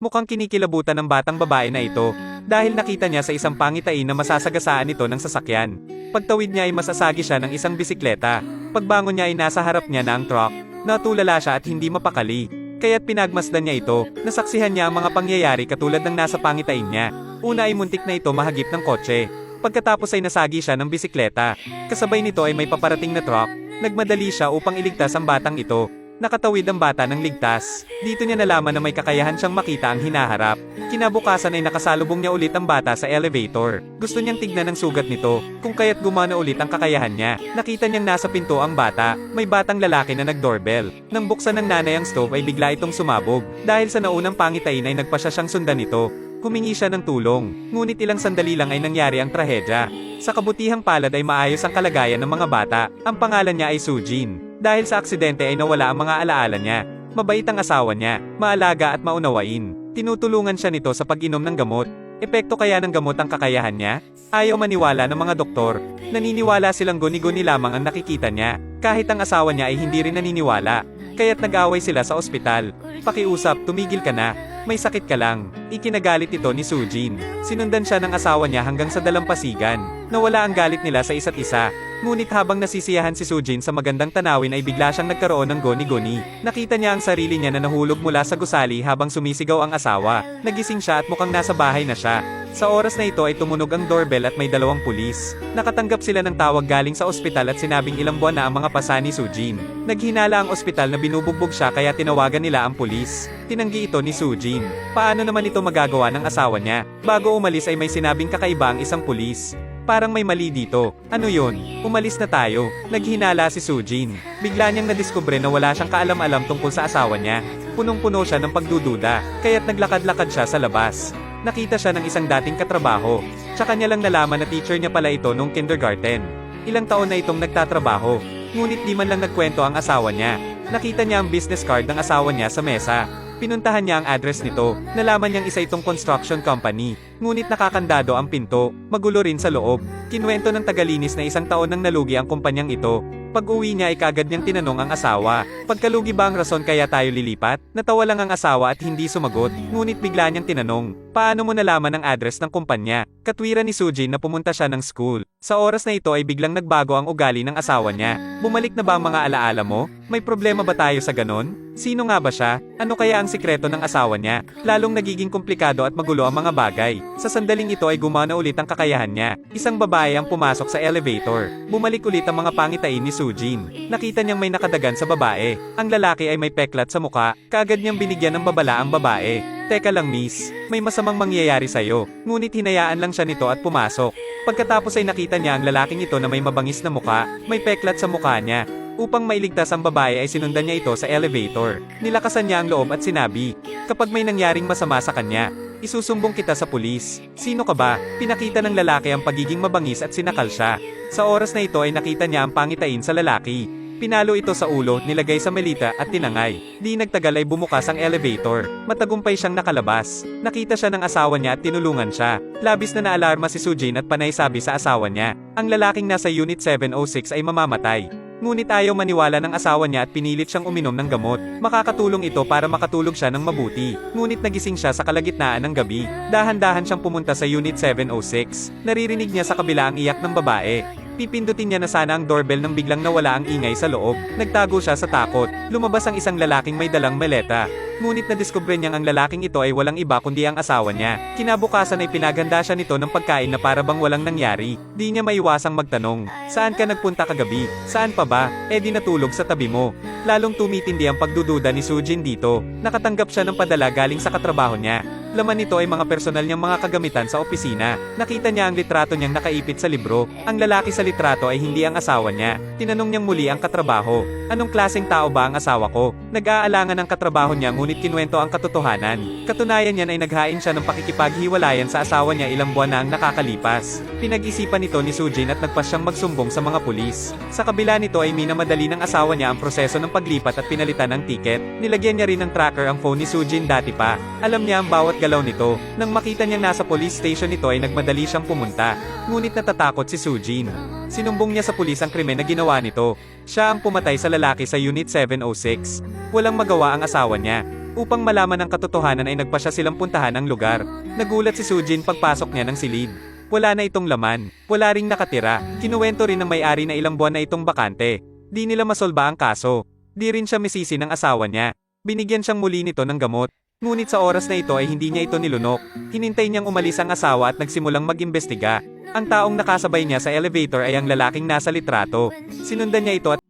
Mukhang kinikilabutan ng batang babae na ito, dahil nakita niya sa isang pangitain na masasagasaan ito ng sasakyan. Pagtawid niya ay masasagi siya ng isang bisikleta. Pagbangon niya ay nasa harap niya na ang truck. Natulala siya at hindi mapakali. Kaya't pinagmasdan niya ito, nasaksihan niya ang mga pangyayari katulad ng nasa pangitain niya. Una ay muntik na ito mahagip ng kotse. Pagkatapos ay nasagi siya ng bisikleta. Kasabay nito ay may paparating na truck. Nagmadali siya upang iligtas ang batang ito. Nakatawid ang bata ng ligtas. Dito niya nalaman na may kakayahan siyang makita ang hinaharap. Kinabukasan ay nakasalubong niya ulit ang bata sa elevator. Gusto niyang tignan ang sugat nito, kung kaya't gumana ulit ang kakayahan niya. Nakita niyang nasa pinto ang bata, may batang lalaki na nag-doorbell. Nang buksan ng nanay ang stove ay bigla itong sumabog. Dahil sa naunang pangitain ay nagpasya siyang sundan ito. Humingi siya ng tulong, ngunit ilang sandali lang ay nangyari ang trahedya. Sa kabutihang palad ay maayos ang kalagayan ng mga bata. Ang pangalan niya ay Sujin. Dahil sa aksidente ay nawala ang mga alaala niya. Mabait ang asawa niya, maalaga at maunawain. Tinutulungan siya nito sa pag-inom ng gamot. Epekto kaya ng gamot ang kakayahan niya? Ayaw maniwala ng mga doktor. Naniniwala silang guni-guni lamang ang nakikita niya. Kahit ang asawa niya ay hindi rin naniniwala. Kaya't nag-away sila sa ospital. Pakiusap, tumigil ka na. May sakit ka lang. Ikinagalit ito ni Sujin. Sinundan siya ng asawa niya hanggang sa dalampasigan. Nawala ang galit nila sa isa't isa. Ngunit habang nasisiyahan si Sujin sa magandang tanawin ay bigla siyang nagkaroon ng goni-goni. Nakita niya ang sarili niya na nahulog mula sa gusali habang sumisigaw ang asawa. Nagising siya at mukhang nasa bahay na siya. Sa oras na ito ay tumunog ang doorbell at may dalawang pulis. Nakatanggap sila ng tawag galing sa ospital at sinabing ilang buwan na ang mga pasa ni Sujin. Naghinala ang ospital na binubugbog siya kaya tinawagan nila ang pulis. Tinanggi ito ni Sujin. Paano naman ito magagawa ng asawa niya? Bago umalis ay may sinabing kakaiba ang isang pulis. Parang may mali dito. Ano yon? Umalis na tayo. Naghinala si Sujin. Bigla niyang nadiskubre na wala siyang kaalam-alam tungkol sa asawa niya. Punong-puno siya ng pagdududa, kaya't naglakad-lakad siya sa labas. Nakita siya ng isang dating katrabaho. Tsaka niya lang nalaman na teacher niya pala ito nung kindergarten. Ilang taon na itong nagtatrabaho. Ngunit di man lang nagkwento ang asawa niya. Nakita niya ang business card ng asawa niya sa mesa. Pinuntahan niya ang address nito. Nalaman niyang isa itong construction company. Ngunit nakakandado ang pinto. Magulo rin sa loob. Kinwento ng tagalinis na isang taon nang nalugi ang kumpanyang ito. Pag-uwi niya ay kagad niyang tinanong ang asawa. Pagkalugi ba ang rason kaya tayo lilipat? Natawa lang ang asawa at hindi sumagot. Ngunit bigla niyang tinanong, paano mo nalaman ang address ng kumpanya? Katwiran ni Sujin na pumunta siya ng school. Sa oras na ito ay biglang nagbago ang ugali ng asawa niya. Bumalik na ba ang mga alaala mo? May problema ba tayo sa ganon? Sino nga ba siya? Ano kaya ang sikreto ng asawa niya? Lalong nagiging komplikado at magulo ang mga bagay. Sa sandaling ito ay gumana ulit ang kakayahan niya. Isang babae ang pumasok sa elevator. Bumalik ulit ang mga pangitain ni Sujin. Nakita niyang may nakadagan sa babae. Ang lalaki ay may peklat sa muka. Kaagad niyang binigyan ng babala ang babae. Teka lang miss, may masamang mangyayari sa'yo. Ngunit hinayaan lang siya nito at pumasok. Pagkatapos ay nakita niya ang lalaking ito na may mabangis na muka, may peklat sa mukha niya. Upang mailigtas ang babae ay sinundan niya ito sa elevator. Nilakasan niya ang loob at sinabi, kapag may nangyaring masama sa kanya, isusumbong kita sa pulis. Sino ka ba? Pinakita ng lalaki ang pagiging mabangis at sinakal siya. Sa oras na ito ay nakita niya ang pangitain sa lalaki. Pinalo ito sa ulo, nilagay sa melita at tinangay. Di nagtagal ay bumukas ang elevator. Matagumpay siyang nakalabas. Nakita siya ng asawa niya at tinulungan siya. Labis na naalarma si Sujin at panay sabi sa asawa niya. Ang lalaking nasa Unit 706 ay mamamatay. Ngunit ayaw maniwala ng asawa niya at pinilit siyang uminom ng gamot. Makakatulong ito para makatulog siya ng mabuti. Ngunit nagising siya sa kalagitnaan ng gabi. Dahan-dahan siyang pumunta sa Unit 706. Naririnig niya sa kabila ang iyak ng babae. Pipindutin niya na sana ang doorbell nang biglang nawala ang ingay sa loob. Nagtago siya sa takot. Lumabas ang isang lalaking may dalang meleta. Ngunit nadiskubre niyang ang lalaking ito ay walang iba kundi ang asawa niya. Kinabukasan ay pinaganda siya nito ng pagkain na para bang walang nangyari. Di niya maiwasang magtanong, saan ka nagpunta kagabi? Saan pa ba? Eh di natulog sa tabi mo. Lalong tumitindi ang pagdududa ni Sujin dito. Nakatanggap siya ng padala galing sa katrabaho niya. Laman nito ay mga personal niyang mga kagamitan sa opisina. Nakita niya ang litrato niyang nakaipit sa libro. Ang lalaki sa litrato ay hindi ang asawa niya. Tinanong niyang muli ang katrabaho. Anong klaseng tao ba ang asawa ko? Nag-aalangan ang katrabaho niya ngunit kinuwento ang katotohanan. Katunayan niyan ay naghain siya ng pakikipaghiwalayan sa asawa niya ilang buwan na ang nakakalipas. Pinag-isipan nito ni Sujin at nagpas siyang magsumbong sa mga pulis. Sa kabila nito ay minamadali ng asawa niya ang proseso ng paglipat at pinalitan ng tiket. Nilagyan niya rin ng tracker ang phone ni Sujin dati pa. Alam niya ang bawat galaw nito. Nang makita niyang nasa police station ito ay nagmadali siyang pumunta. Ngunit natatakot si Sujin. Sinumbong niya sa pulis ang krimen na ginawa nito. Siya ang pumatay sa lalaki sa Unit 706. Walang magawa ang asawa niya. Upang malaman ang katotohanan ay nagpa siya silang puntahan ang lugar. Nagulat si Sujin pagpasok niya ng silid. Wala na itong laman. Wala ring nakatira. Kinuwento rin ng may-ari na ilang buwan na itong bakante. Di nila masolba ang kaso. Di rin siya misisi ng asawa niya. Binigyan siyang muli nito ng gamot. Ngunit sa oras na ito ay hindi niya ito nilunok. Hinintay niyang umalis ang asawa at nagsimulang mag-imbestiga. Ang taong nakasabay niya sa elevator ay ang lalaking nasa litrato. Sinundan niya ito at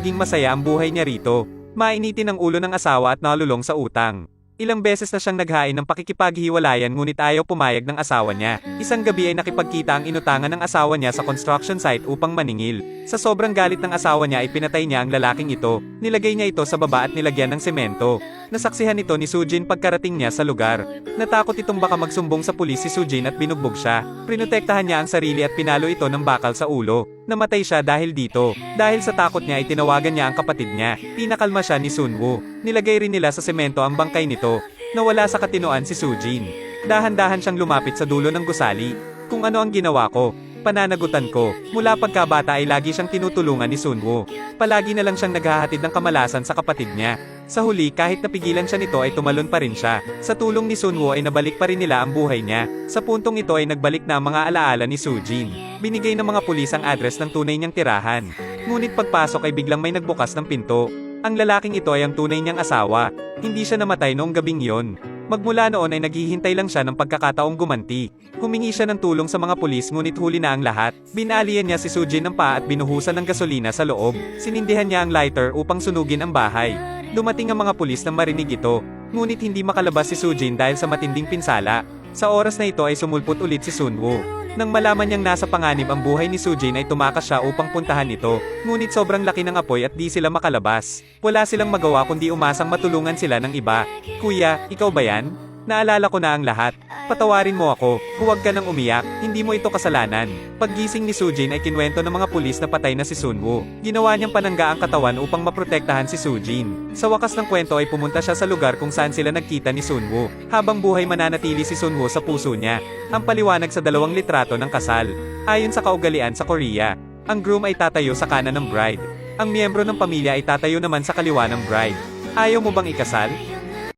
Naging masaya ang buhay niya rito. Mainitin ang ulo ng asawa at nalulong sa utang. Ilang beses na siyang naghain ng pakikipaghiwalayan ngunit ayaw pumayag ng asawa niya. Isang gabi ay nakipagkita ang inutangan ng asawa niya sa construction site upang maningil. Sa sobrang galit ng asawa niya ay pinatay niya ang lalaking ito. Nilagay niya ito sa baba at nilagyan ng semento. Nasaksihan ito ni Sujin pagkarating niya sa lugar. Natakot itong baka magsumbong sa pulis si Sujin at binugbog siya. Prinotektahan niya ang sarili at pinalo ito ng bakal sa ulo. Namatay siya dahil dito. Dahil sa takot niya ay tinawagan niya ang kapatid niya. Pinakalma siya ni Sunwoo. Nilagay rin nila sa semento ang bangkay nito. Nawala sa katinoan si Sujin. Dahan-dahan siyang lumapit sa dulo ng gusali. Kung ano ang ginawa ko, pananagutan ko. Mula pagkabata ay lagi siyang tinutulungan ni Sunwoo. Palagi na lang siyang naghahatid ng kamalasan sa kapatid niya. Sa huli kahit napigilan siya nito ay tumalon pa rin siya. Sa tulong ni Sunwoo ay nabalik pa rin nila ang buhay niya. Sa puntong ito ay nagbalik na ang mga alaala ni Sujin. Binigay ng mga pulis ang address ng tunay niyang tirahan. Ngunit pagpasok ay biglang may nagbukas ng pinto. Ang lalaking ito ay ang tunay niyang asawa. Hindi siya namatay noong gabing iyon. Magmula noon ay naghihintay lang siya ng pagkakataong gumanti. Humingi siya ng tulong sa mga pulis ngunit huli na ang lahat. Binalian niya si Sujin ng paa at binuhusan ng gasolina sa loob. Sinindihan niya ang lighter upang sunugin ang bahay. Dumating ang mga pulis nang marinig ito. Ngunit hindi makalabas si Sujin dahil sa matinding pinsala. Sa oras na ito ay sumulpot ulit si Sunwoo. Nang malaman niyang nasa panganib ang buhay ni Sujin ay tumakas siya upang puntahan ito. Ngunit sobrang laki ng apoy at di sila makalabas. Wala silang magawa kundi umasang matulungan sila ng iba. Kuya, ikaw ba yan? Naalala ko na ang lahat. Patawarin mo ako. Huwag ka nang umiyak. Hindi mo ito kasalanan. Paggising ni Sujin ay kinwento ng mga pulis na patay na si Sunwoo. Ginawa niyang panangga ang katawan upang maprotektahan si Sujin. Sa wakas ng kwento ay pumunta siya sa lugar kung saan sila nagkita ni Sunwoo. Habang buhay mananatili si Sunwoo sa puso niya. Ang paliwanag sa dalawang litrato ng kasal. Ayon sa kaugalian sa Korea, ang groom ay tatayo sa kanan ng bride. Ang miyembro ng pamilya ay tatayo naman sa kaliwa ng bride. Ayaw mo bang ikasal?